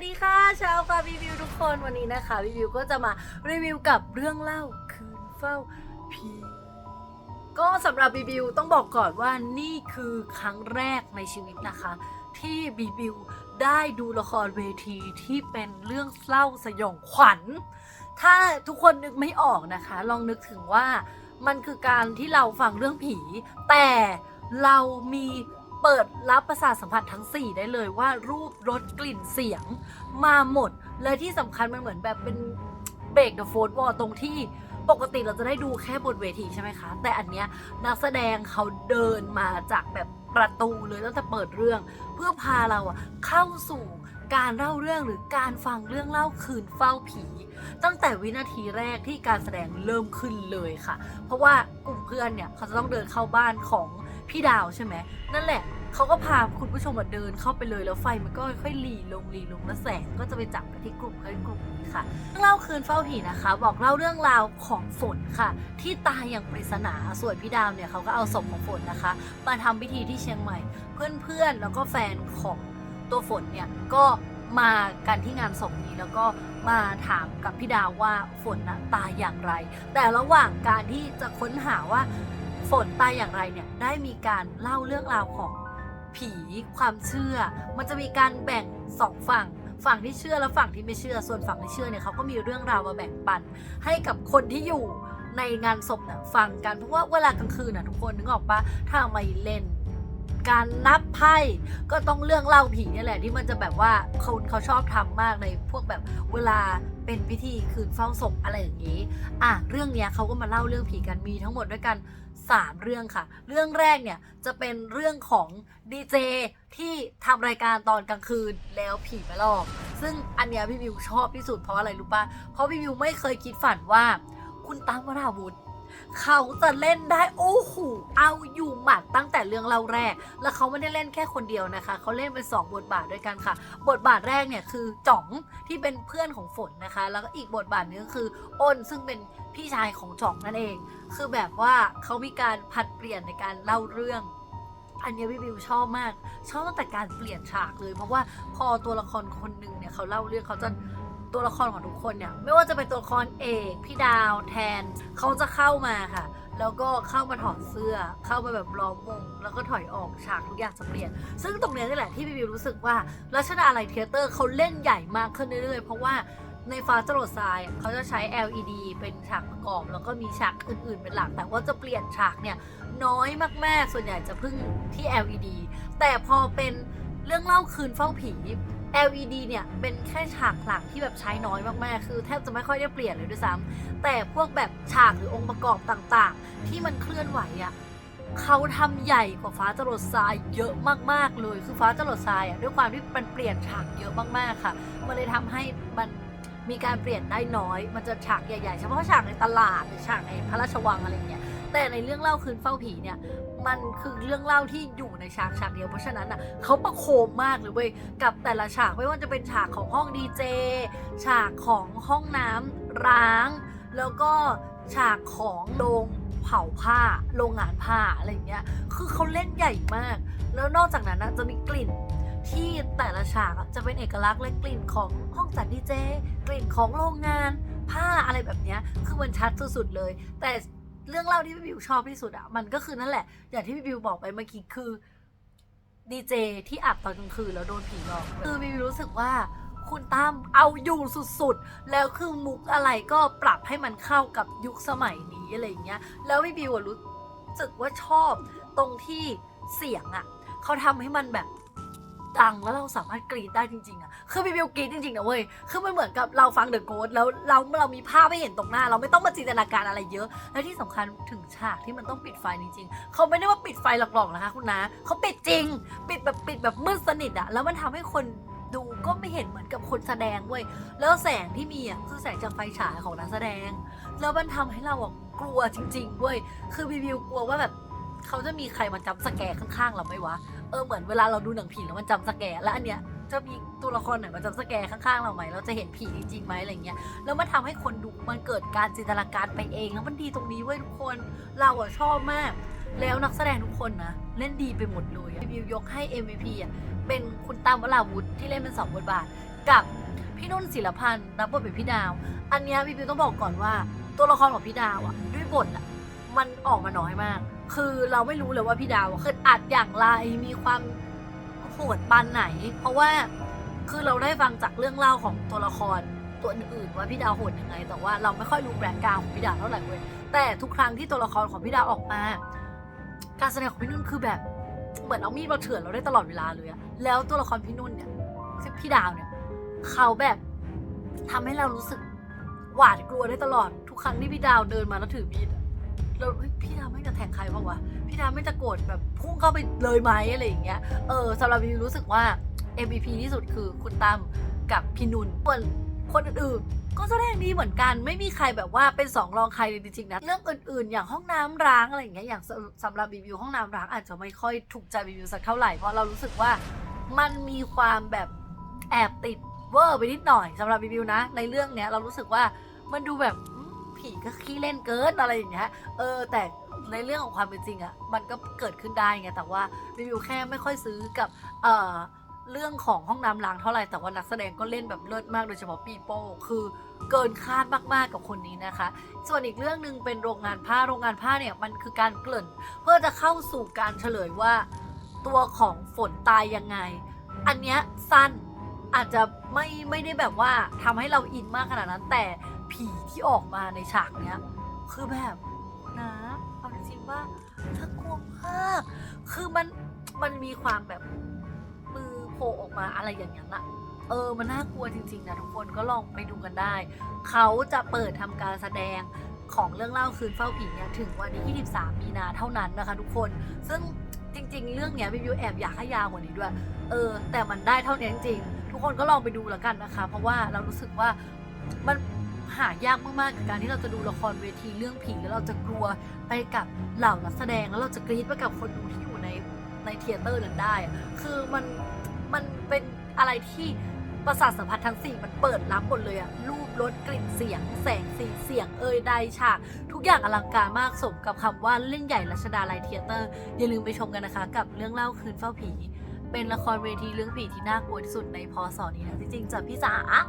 วัสดีค่ะชาวคารีวิวทุกคนวันนี้นะคะรีวิวก็จะมารีวิวกับเรื่องเล่าคืนเฝ้าผีก็สำหรับรีวิวต้องบอกก่อนว่านี่คือครั้งแรกในชีวิตนะคะ ที่รีวิวได้ดูละครเวทีที่เป็นเรื่องเล่าสยองขวัญ ถ้าทุกคนนึกไม่ออกนะคะ ลองนึกถึงว่ามันคือการที่เราฟังเรื่องผี แต่เรามี เปิดรับประสาทสัมผัสทั้ง 4 ได้เลยว่ารูปรสกลิ่นเสียงมาหมด และที่สำคัญมันเหมือนแบบเป็นเบรกเดอะโฟนวอลตรงที่ปกติเราจะได้ดูแค่บนเวทีใช่ไหมคะ แต่อันเนี้ยนักแสดงเขาเดินมาจากแบบประตูเลยตั้งแต่เปิดเรื่อง เพื่อพาเราอะเข้าสู่การเล่าเรื่องหรือการฟังเรื่องเล่าคืนเฝ้าผี ตั้งแต่วินาทีแรกที่การแสดงเริ่มขึ้นเลยค่ะ เพราะว่ากลุ่มเพื่อนเนี่ยเขาจะต้องเดินเข้าบ้านของพี่ดาวใช่ไหมนั่นแหละ เขาก็พาคุณผู้ชมมาเดินเข้าไปเลยแล้วไฟมันก็ค่อยๆหลีลงหลีลงแล้วแสงก็จะไปจับไปที่กลุ่มเพื่อนกลุ่มนี้ค่ะเรื่องเล่าคืนเฝ้าผีนะคะ บอกเล่าเรื่องราวของฝนค่ะ ที่ตายอย่างปริศนาส่วนพี่ดาวเนี่ยเขาก็เอาศพของฝนนะคะมาทำพิธีที่เชียงใหม่ เพื่อนๆแล้วก็แฟนของตัวฝนเนี่ยก็มากันที่งานศพนี้แล้วก็มาถามกับพี่ดาวว่าฝนนะตายอย่างไร แต่ระหว่างการที่จะค้นหาว่าฝนตายอย่างไรเนี่ยได้มีการเล่าเรื่องราวของ ผีความเชื่อ มันจะมีการแบ่งสองฝั่งฝั่งที่เชื่อและฝั่งที่ไม่เชื่อ ส่วนฝั่งที่เชื่อเนี่ยเขาก็มีเรื่องราวมาแบ่งปัน ให้กับคนที่อยู่ในงานศพเนี่ยฟังกันเพราะว่าเวลากลางคืนน่ะทุกคนนึกออกปะถ้าไม่เล่น การนับไพ่ก็ต้องเรื่องเล่าผีเนี่ยแหละที่มันจะแบบว่าเขาเขาชอบทำมากในพวกแบบเวลาเป็นพิธีคืนเฝ้าศพอะไรอย่างนี้ อะเรื่องเนี้ยเขาก็มาเล่าเรื่องผีกันมีทั้งหมดด้วยกัน 3 เรื่องค่ะ เรื่องแรกเนี่ยจะเป็นเรื่องของดีเจที่ทำรายการตอนกลางคืนแล้วผีมาหลอก ซึ่งอันเนี้ยพี่วิวชอบที่สุดเพราะอะไรรู้ปะเพราะพี่วิวไม่เคยคิดฝันว่า คุณตั้มวราวุธ เขาจะเล่นได้โอ้โหเอาอยู่หมัดตั้งแต่เรื่องเล่าแรก แล้วเขาไม่ได้เล่นแค่คนเดียวนะคะ เขาเล่นเป็นสองบทบาทด้วยกันค่ะ บทบาทแรกเนี่ยคือจ่องที่เป็นเพื่อนของฝนนะคะ แล้วก็อีกบทบาทหนึงคืออ้นซึ่งเป็นพี่ชายของจ่องนั่นเอง คือแบบว่าเขามีการผัดเปลี่ยนในการเล่าเรื่องอันนี้พี่วิวชอบมาก ชอบตั้งแต่การเปลี่ยนฉากเลย เพราะว่าพอตัวละครคนหนึ่งเนี่ยเขาเล่าเรื่องเขาจะ ตัวละครของทุกคนเนี่ยไม่ว่าจะเป็นตัวละครเอกพี่ดาวแทน เขาจะเข้ามาค่ะ แล้วก็เข้ามาถอดเสื้อ เข้ามาแบบล้อมวงแล้วก็ถอยออกฉากทุกอย่างจะเปลี่ยน ซึ่งตรงเนี้ยนี่แหละที่พี่วิวรู้สึกว่ารัชดาลัยเทเตอร์เขาเล่นใหญ่มากขึ้นเรื่อยๆ เพราะว่าในฟ้าจรดทรายเขาจะใช้ LED เป็นฉากประกอบ แล้วก็มีฉากอื่นๆ เป็นหลัก แต่ว่าจะเปลี่ยนฉากเนี่ยน้อยมากๆ ส่วนใหญ่จะพึ่งที่ LED แต่พอเป็นเรื่องเล่าคืนเฝ้าผี LED เนี่ย เป็นแค่ฉากหลักที่แบบใช้น้อยมากๆ คือแทบจะไม่ค่อยได้เปลี่ยนเลยด้วยซ้ำแต่พวกแบบฉากหรือองค์ประกอบต่างๆ ที่มันเคลื่อนไหวอะ่ะเขาทำใหญ่กว่าฟ้าจรดทรายเยอะมากๆเลย คือฟ้าจรดทรายอะ่ะด้วยความที่มันเปลี่ยนฉากเยอะมากๆค่ะ มันเลยทำให้มันมีการเปลี่ยนได้น้อย มันจะฉากใหญ่ๆ เฉพาะฉากในตลาดหรือฉากในพระราชวังอะไรเงี้ย แต่ในเรื่องเล่าคืนเฝ้าผีเนี่ย มันคือเรื่องเล่าที่อยู่ในฉากฉากเดียวเพราะฉะนั้นอะเขาประโคมมากเลยเว้ยกับแต่ละฉากไม่ว่าจะเป็นฉากของห้องดีเจฉากของห้องน้ำร้าง แล้วก็ฉากของโรงเผาผ้าโรงงานผ้าอะไรอย่างเงี้ยคือเขาเล่นใหญ่มาก แล้วนอกจากนั้นนะจะมีกลิ่นที่แต่ละฉากอะจะเป็นเอกลักษณ์และกลิ่นของห้องจัดดีเจกลิ่นของโรงงานผ้าอะไรแบบเนี้ยคือมันชัดสุดๆเลย แต่ เรื่องเล่าที่พี่บิวชอบที่สุดอะมันก็คือนั่นแหละ อย่างที่พี่บิวบอกไปเมื่อกี้คือดีเจที่อัดตอนกลางคืนแล้วโดนผีหลอกคือพี่บิวรู้สึกว่าคุณตั้มเอาอยู่สุดๆ แล้วคือมุกอะไรก็ปรับให้มันเข้ากับยุคสมัยนี้อะไรอย่างเงี้ย แล้วพี่บิวรู้สึกว่าชอบตรงที่เสียงอะเขาทำให้มันแบบ ดังแล้วเราสามารถกรีดได้จริงๆอะคือพี่บิวกรีดจริงๆนะเว้ยคือมันเหมือนกับเราฟังเดอะโกสแล้วเราเรามีภาพให้เห็นตรงหน้า เราไม่ต้องมาจินตนาการอะไรเยอะ และที่สำคัญถึงฉากที่มันต้องปิดไฟจริงๆ เขาไม่ได้ว่าปิดไฟหลอกๆนะคะคุณนะเขาปิดจริง ปิดแบบปิดแบบมืดสนิทอะแล้วมันทำให้คนดูก็ไม่เห็นเหมือนกับคนแสดงเว้ย แล้วแสงที่มีอะคือแสงจากไฟฉายของนักแสดง แล้วมันทำให้เราอะกลัวจริงๆเว้ย คือบิวิวกลัวว่าแบบเขาจะมีใครมาจับสแกร์ข้างๆเราไหมวะ เออเหมือนเวลาเราดูหนังผีแล้วมันจำสแกร์แล้วอันเนี้ยจะมีตัวละครไหนมาจำสแกร์ข้างๆเราไหมเราจะเห็นผีจริงๆไหมอะไรเงี้ยแล้วมันทำให้คนดูมันเกิดการจินตนาการไปเอง แล้วมันดีตรงนี้เว้ยทุกคนเราอะชอบมาก แล้วนักแสดงทุกคนนะเล่นดีไปหมดเลยรีวิวยกให้ MVP อะเป็นคุณตามวราวุธที่เล่นเป็นสองบทบาท กับพี่นุ่นศิลพันธ์รับบทเป็นพี่ดาว อันเนี้ยพี่บิวต้องบอกก่อนว่า ตัวละครของพี่ดาวอะด้วยบทอะมันออกมาน้อยมาก คือเราไม่รู้เลยว่าพี่ดาวคืออัดอย่างไรมีความโหดปานไหน เพราะว่าคือเราได้ฟังจากเรื่องเล่าของตัวละครตัวอื่นๆว่าพี่ดาวโหดยังไง แต่ว่าเราไม่ค่อยรู้แบรนด์กาวของพี่ดาวเท่าไหร่เว้ยแต่ทุกครั้งที่ตัวละครของพี่ดาวออกมา การแสดงของพี่นุ่นคือแบบเหมือนเอามีดมาเฉือนเราได้ตลอดเวลาเลยอะแล้วตัวละครพี่นุ่นเนี่ยพี่ดาวเนี่ย เขาแบบทำให้เรารู้สึกหวาดกลัวได้ตลอดทุกครั้งที่พี่ดาวเดินมาแล้วถือมีด เราเฮ้ยพี่ดาวไม่จะแทงใครบ้างวะพี่ดาวไม่จะโกรธแบบพุ่งเข้าไปเลยไหมอะไรอย่างเงี้ยเออสำหรับวิวรู้สึกว่า MVP ที่สุดคือคุณตั้มกับพี่นุนส่วนคนอื่นๆก็แสดงดีเหมือนกันไม่มีใครแบบว่าเป็นสองรองใครเลยจริงๆนะเรื่องอื่นๆ อย่างห้องน้ำร้างอะไรอย่างเงี้ยอย่างสำหรับรีวิวห้องน้ำร้างอาจจะไม่ค่อยถูกใจรีวิวสักเท่าไหร่เพราะเรารู้สึกว่ามันมีความแบบแอบติดเวอร์ไปนิดหน่อยสำหรับรีวิวนะ ในเรื่องเนี้ยเรารู้สึกว่ามันดูแบบ ผีก็ขี้เล่นเกินอะไรอย่างเงี้ย เออ แต่ในเรื่องของความเป็นจริงอะมันก็เกิดขึ้นได้ไง แต่ว่ารีวิวแค่ไม่ค่อยซื้อกับเอ่อเรื่องของห้องน้ำล้างเท่าไหร่ แต่ว่านักแสดงก็เล่นแบบเลิศมากโดยเฉพาะปีโป้ คือเกินคาดมากๆกับคนนี้นะคะ ส่วนอีกเรื่องหนึ่งเป็นโรงงานผ้า โรงงานผ้าเนี่ยมันคือการเกริ่น เพื่อจะเข้าสู่การเฉลยว่า ตัวของฝนตายยังไง อันเนี้ยสั้นอาจจะไม่ไม่ได้แบบว่าทำให้เราอินมากขนาดนั้นแต่ ผีที่ออกมาในฉากเนี้ย คือแบบนะเอาจริงว่าถ้ากลัวมาก คือมันมันมีความแบบมือโผล่ออกมาอะไรอย่างนั้นอะเออมันน่ากลัวจริงๆนะทุกคนก็ลองไปดูกันได้ เขาจะเปิดทำการแสดงของเรื่องเล่าคืนเฝ้าผีเนี่ยถึงวันที่ 23 มีนาเท่านั้นนะคะทุกคน ซึ่งจริง ๆ เรื่องเนี้ยวิวแอบอยากให้ยาวกว่านี้ด้วย เออ แต่มันได้เท่านี้จริงๆ ทุกคนก็ลองไปดูแล้วกันนะคะ เพราะว่าเรารู้สึกว่ามัน หายากมากๆกับการที่เราจะดูละครเวทีเรื่องผีแล้วเราจะกลัวไปกับเหล่านักแสดงแล้วเราจะกรี๊ดไปกับคนดูที่อยู่ในในเทเตอร์นั้นได้ คือมันมันเป็นอะไรที่ประสาทสัมผัสทั้งสี่มันเปิดรับหมดเลยอะรูปรสกลิ่นเสียง แสงสีเสียงเอ่ยใดฉาก ทุกอย่างอลังการมากสมกับคำว่าเล่นใหญ่รัชดาลัยเทเตอร์ อย่าลืมไปชมกันนะคะ กับเรื่องเล่าคืนเฝ้าผี เป็นละครเวทีเรื่องผีที่น่ากลัวที่สุดในพศนี้นะจริงๆจ้ะพี่จ๋า